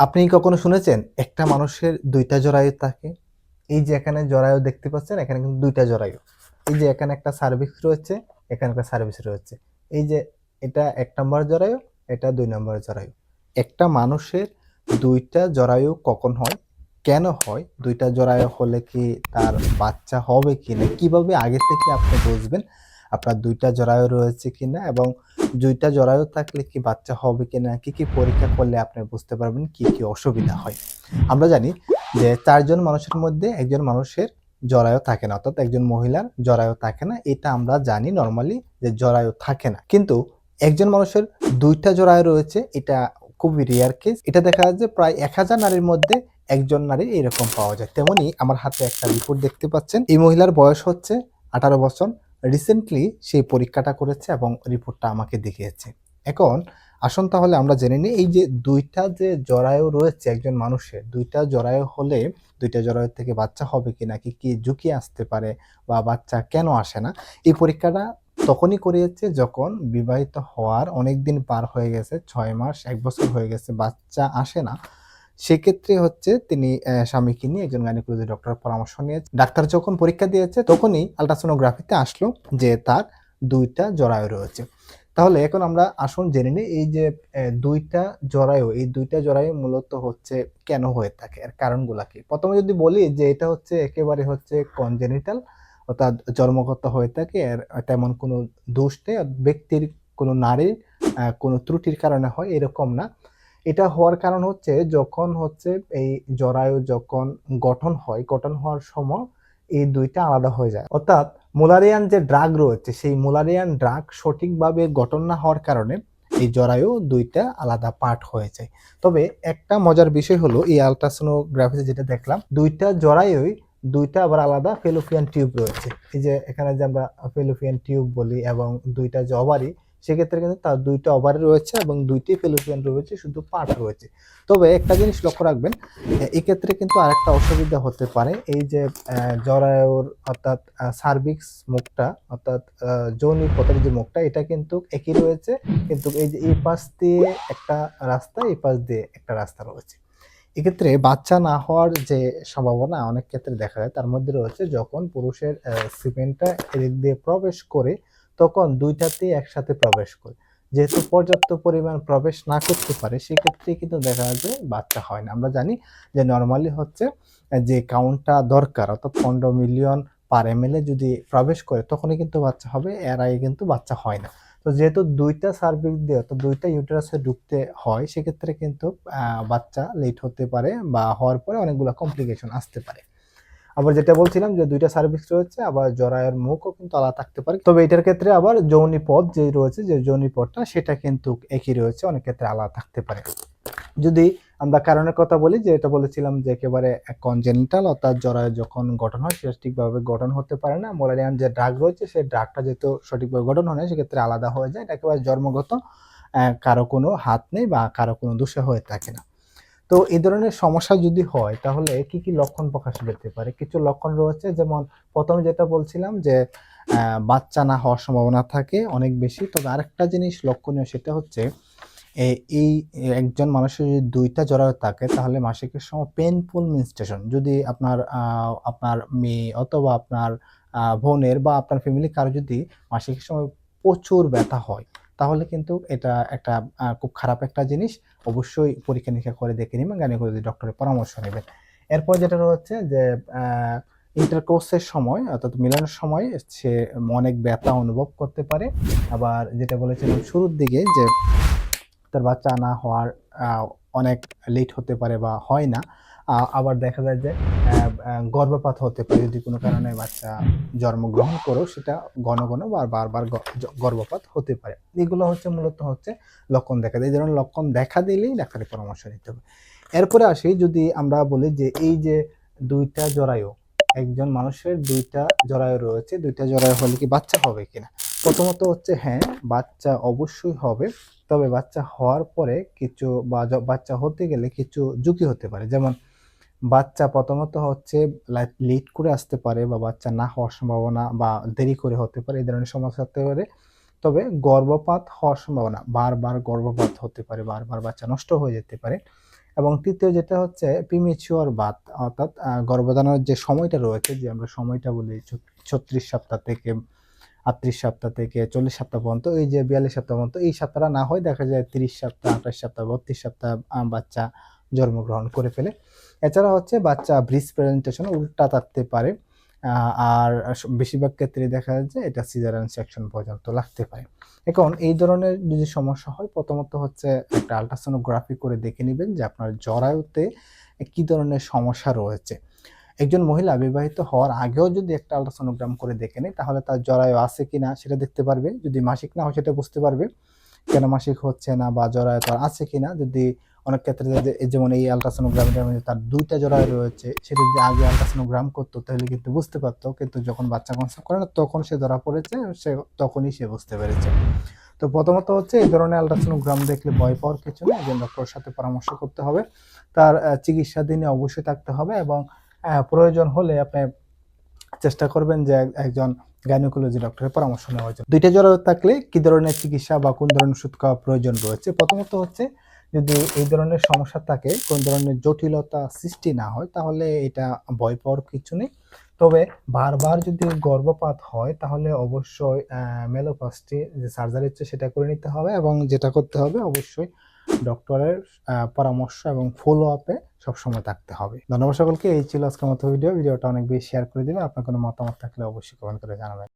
আপনি কখনো শুনেছেন একটা মানুষের দুইটা জরায়ু থাকে? এই যে এখানে জরায়ু দেখতে পাচ্ছেন, এখানে কিন্তু দুইটা জরায়ু। এই যে এখানে একটা সার্ভিক্স রয়েছে, এখানে একটা সার্ভিস রয়েছে। এই যে এটা এক নম্বর জরায়ু, এটা দুই নম্বর জরায়ু। একটা মানুষের ২ টা জরায়ু কখন হয়? কেন হয়? দুইটা জরায়ু হলে কি তার বাচ্চা হবে কি না কীভাবে আগে থেকে আপনি বুঝবেন আপনার দুইটা জরায়ু রয়েছে কি না এবং ২ টা জরায়ু থাকলে কি বাচ্চা হবে কি না কি, কি পরীক্ষা করলে আপনি বুঝতে পারবেন কি, কি অসুবিধা হয়? আমরা জানি যে চারজন মানুষের মধ্যে একজন মানুষের জরায়ু থাকে না। অর্থাৎ একজন মহিলার জরায়ু থাকে না। এটা আমরা জানি নরমালি যে জরায়ু থাকে না। কিন্তু একজন মানুষের দুইটা জরায়ু রয়েছে এটা খুবই রেয়ার কেস। এটা দেখা যায় যে প্রায় ১০০০ নারীর মধ্যে একজন নারী এরকম পাওয়া যায়। তেমনি আমার হাতে একটা রিপোর্ট দেখতে পাচ্ছেন। এই মহিলার বয়স হচ্ছে ১৮ বছর। রিসেন্টলি সেই পরীক্ষাটা করেছে এবং রিপোর্টটা আমাকে দেখিয়েছে। এখন আসুন তাহলে আমরা জেনে নিই এই যে দুইটা যে জরায়ু রয়েছে একজন মানুষের দুইটা জরায়ু হলে ২ টা জরায়ু থেকে বাচ্চা হবে কি, কি ঝুঁকি আসতে পারে বা বাচ্চা কেন আসে না? এই পরীক্ষাটা তখনই করিয়েছে যখন বিবাহিত হওয়ার অনেকদিন পার হয়ে গেছে। ৬ মাস, ১ বছর হয়ে গেছে বাচ্চা আসে না। সেক্ষেত্রে হচ্ছে তিনি স্বামীকে নিয়ে একজন গাইনোকোলজি ডক্টরের পরামর্শ নিয়ে ডাক্তার যখন পরীক্ষা দিয়েছে তখনই আল্ট্রাসোনোগ্রাফিতে আসলো যে তার ২ টা জরায়ু রয়েছে। তাহলে এখন আমরা আসুন জেনে নিই এই যে দুইটা ২ জরায়ু, এই ২ টা জরায়ু মূলত হচ্ছে কেন হয়ে থাকে? এর কারণগুলা কি? ১ম এ যদি বলি যে এটা হচ্ছে একেবারে হচ্ছে কনজেনিটাল অর্থাৎ জন্মগত হয়ে থাকে। এর তেমন কোনো দোষ নেই। ব্যক্তির কোনো নারীর কোনো ত্রুটির কারণে হয় এরকম না। এটা হওয়ার কারণ হচ্ছে যখন হচ্ছে এই জরায়ু যখন গঠন হয়, গঠন হওয়ার সময় এই দুইটা আলাদা হয়ে যায়। অর্থাৎ মোলারিয়ান যে ড্রাগ রয়েছে সেই মোলারিয়ান ড্রাগ সঠিকভাবে গঠন না হওয়ার কারণে এই জরায়ু দুইটা আলাদা পার্ট হয়ে যায়। তবে একটা মজার বিষয় হলো এই আল্ট্রাসোনোগ্রাফিতে যেটা দেখলাম দুইটা জরায়ুই দুইটা আবার আলাদা ফেলোপিয়ান টিউব রয়েছে। এই যে এখানে যে আমরা ফেলোপিয়ান টিউব বলি এবং ২ টা যে ওভারি সেক্ষেত্রে কিন্তু তার দুইটা ওভার রয়েছে এবং ২ টি ফেলোপিয়ান রয়েছে শুধু পার্ট রয়েছে। তবে একটা জিনিস লক্ষ্য রাখবেন এক্ষেত্রে কিন্তু আরেকটা অসুবিধা হতে পারে। এই যে জরায়ুর অর্থাৎ সার্ভিক্স মুখটা অর্থাৎ আ যৌনিপথের যে মুখটা এটা কিন্তু একই রয়েছে। কিন্তু এই যে এই পাশ দিয়ে একটা রাস্তা, এই পাশ দিয়ে একটা রাস্তা রয়েছে। এক্ষেত্রে বাচ্চা না হওয়ার যে সম্ভাবনা অনেক ক্ষেত্রে দেখা যায় তার মধ্যে রয়েছে যখন পুরুষের সিমেন্টটা এদিক দিয়ে প্রবেশ করে তখন ২ টাতেই একসাথে প্রবেশ করে। যেহেতু পর্যাপ্ত পরিমাণ প্রবেশ না করতে পারে, সেক্ষেত্রে কিন্তু দেখা যায় বাচ্চা হয় না। আমরা জানি যে নর্মালি হচ্ছে যে কাউন্টটা দরকার, অর্থাৎ ১৫ মিলিয়ন পার এমএল এ যদি প্রবেশ করে, তখনই কিন্তু বাচ্চা হবে। এর আগে কিন্তু বাচ্চা হয় না। তো যেহেতু ২ টা সার্ভিক্স দিয়ে, অর্থাৎ ২ টা ইউটেরাসে ঢুকতে হয়, সেক্ষেত্রে কিন্তু বাচ্চা লেট হতে পারে বা হওয়ার পরে অনেকগুলো কমপ্লিকেশন আসতে পারে। আবার যেটা বলছিলাম যে ২ টা সার্ভিক্স রয়েছে, আবার জরায়ের মুখও কিন্তু আলাদা থাকতে পারে। তবে এটার ক্ষেত্রে আবার যৌনিপথ যে রয়েছে, যে যৌনিপথটা সেটা কিন্তু একই রয়েছে, অনেক ক্ষেত্রে আলাদা থাকতে পারে। যদি আমরা কারণের কথা বলি, যে এটা বলেছিলাম যে একেবারে কনজেনিটাল অর্থাৎ জরায়ু যখন গঠন হয়, সেটা ঠিকভাবে গঠন হতে পারে না। মুলারিয়ান যে ড্রাগ রয়েছে, সেই ড্রাগটা যেহেতু সঠিকভাবে গঠন হয় না, সেক্ষেত্রে আলাদা হয়ে যায়। এটা একেবারে জন্মগত কারও কোনো হাত নেই বা কারও কোনো দোষে হয়ে থাকে না। তো এই ধরনের সমস্যা যদি হয় তাহলে কি, কি লক্ষণ প্রকাশ পেতে পারে? কিছু লক্ষণ রয়েছে যেমন প্রথমে যেটা বলছিলাম যে বাচ্চা না হওয়ার সম্ভাবনা থাকে অনেক বেশি। তবে আরেকটা জিনিস লক্ষণীয় সেটা হচ্ছে এই একজন মানুষের যদি ২ টা জরায়ু থাকে তাহলে মাসিকের সময় পেইনফুল মেনস্ট্রুয়েশন যদি আপনার আপনার মেয়ে অথবা আপনার বোনের বা আপনার ফ্যামিলির কারও যদি মাসিকের সময় প্রচুর ব্যথা হয় তাহলে কিন্তু এটা একটা খুব খারাপ একটা জিনিস। অবশ্যই পরীক্ষা-নিরীক্ষা করে দেখে নিবেন, গাইনোকোলজি ডক্টরের পরামর্শ নেবেন এরপর যেটা রয়েছে যে আ ইন্টারকোর্স সময় অর্থাৎ মিলনের সময় সে অনেক ব্যথা অনুভব করতে পারে। আবার যেটা বলেছিলাম শুরুর দিকে যে তার বাচ্চা না হওয়ার অনেক লেট হতে পারে বা হয় না। আবার দেখা যায় যে গর্ভপাত হতে পারে যদি কোনো কারণে বাচ্চা জন্মগ্রহণ করো সেটা ঘন, ঘন বা বারবার গর্ভপাত হতে পারে। এগুলো হচ্ছে মূলত হচ্ছে লক্ষণ দেখা দেয়। এই ধরনের লক্ষণ দেখা দিলেই ডাক্তারের পরামর্শ নিতে হবে। এরপরে আসি যদি আমরা বলি যে এই যে দুইটা জরায়ু, একজন মানুষের দুইটা জরায়ু রয়েছে, দুইটা জরায়ু হলে কি বাচ্চা হবে কিনা? প্রথমত হচ্ছে হ্যাঁ, বাচ্চা অবশ্যই হবে। তবে বাচ্চা হওয়ার পরে কিছু বাচ্চা হতে গেলে কিছু ঝুঁকি হতে পারে। যেমন বাচ্চা প্রথমত হচ্ছে লেট করে আসতে পারে বা বাচ্চা না হওয়ার সম্ভাবনা বা দেরি করে হতে পারে। এই ধরনের সমস্যা হতে পারে। তবে গর্ভপাত হওয়ার সম্ভাবনা বারবার গর্ভপাত হতে পারে, বারবার বাচ্চা নষ্ট হয়ে যেতে পারে এবং তৃতীয় যেটা হচ্ছে প্রিমেচিওর বাত অর্থাৎ গর্ভধারণের যে সময়টা রয়েছে যে আমরা সময়টা বলি ছত্রিশ সপ্তাহ থেকে আটত্রিশ সপ্তাহ থেকে চল্লিশ সপ্তাহ পর্যন্ত এই যে বিয়াল্লিশ সপ্তাহ পর্যন্ত এই সপ্তাহটা না হয় দেখা যায় তিরিশ সপ্তাহ আঠাশ সপ্তাহ বত্রিশ সপ্তাহ বাচ্চা জন্মগ্রহণ করে ফেলে এছাড়া হচ্ছে বাচ্চা ব্রিজ প্রেজেন্টেশন উল্টা থাকতে পারে আর বেশিরভাগ ক্ষেত্রে দেখা যায় যে এটা সিজারান সেকশন পর্যন্ত লাগতে পারে। এখন এই ধরনের যদি সমস্যা হয়, প্রথমত হচ্ছে একটা আলট্রাসোনোগ্রাফি করে দেখে নেবেন যে আপনার জরায়ুতে কী ধরনের সমস্যা রয়েছে। একজন মহিলা বিবাহিত হওয়ার আগেও যদি একটা আলট্রাসোনোগ্রাম করে দেখে নেয়, তাহলে তার জরায়ু আছে কি না সেটা দেখতে পারবে। যদি মাসিক না হয় সেটা বুঝতে পারবে। কেন মাসিক হচ্ছে না বা জরায়ু তার আছে কি না, যদি অনেক ক্ষেত্রে যেমন এই আলট্রাসোনোগ্রামের মধ্যে তার দুইটা জরায়ু রয়েছে সেটা যদি আগে আলট্রাসোনোগ্রাম করতো তাহলে কিন্তু বুঝতে পারতো, কিন্তু যখন বাচ্চা কনসেপ্ট করে না, তখন সে ধরা পড়েছে, সে তখনই সে বুঝতে পেরেছে। তো প্রথমত হচ্ছে এই ধরনের আলট্রাসোনোগ্রাম দেখলে ভয় পাওয়ার কিছু নেই একজন ডক্টরের সাথে পরামর্শ করতে হবে, তার চিকিৎসাধীনে অবশ্যই থাকতে হবে এবং প্রয়োজন হলে আপনি চেষ্টা করবেন যে এক- একজন গাইনোকোলজি ডক্টরের পরামর্শ নেওয়ার জন্য। দুইটা জ্বর থাকলে কি ধরনের চিকিৎসা বা কোন ধরনের ওষুধ খাওয়া প্রয়োজন রয়েছে? প্রথমত হচ্ছে যদি এই ধরনের সমস্যা থাকে, কোন ধরনের জটিলতা সৃষ্টি না হয়, তাহলে এটা ভয় পাওয়ার কিছু নেই। তবে বারবার যদি গর্ভপাত হয়, তাহলে অবশ্যই মেলোপাস্টি যে সার্জারি হচ্ছে সেটা করে নিতে হবে এবং যেটা করতে হবে অবশ্যই ডক্টরের পরামর্শ এবং ফলো আপে সবসময় থাকতে হবে। ধন্যবাদ সকলকে। এই ছিল আজকের মতো ভিডিও ভিডিওটা অনেক বেশি শেয়ার করে দেবে। আপনার কোনো মতামত থাকলে অবশ্যই কমেন্ট করে জানাবেন।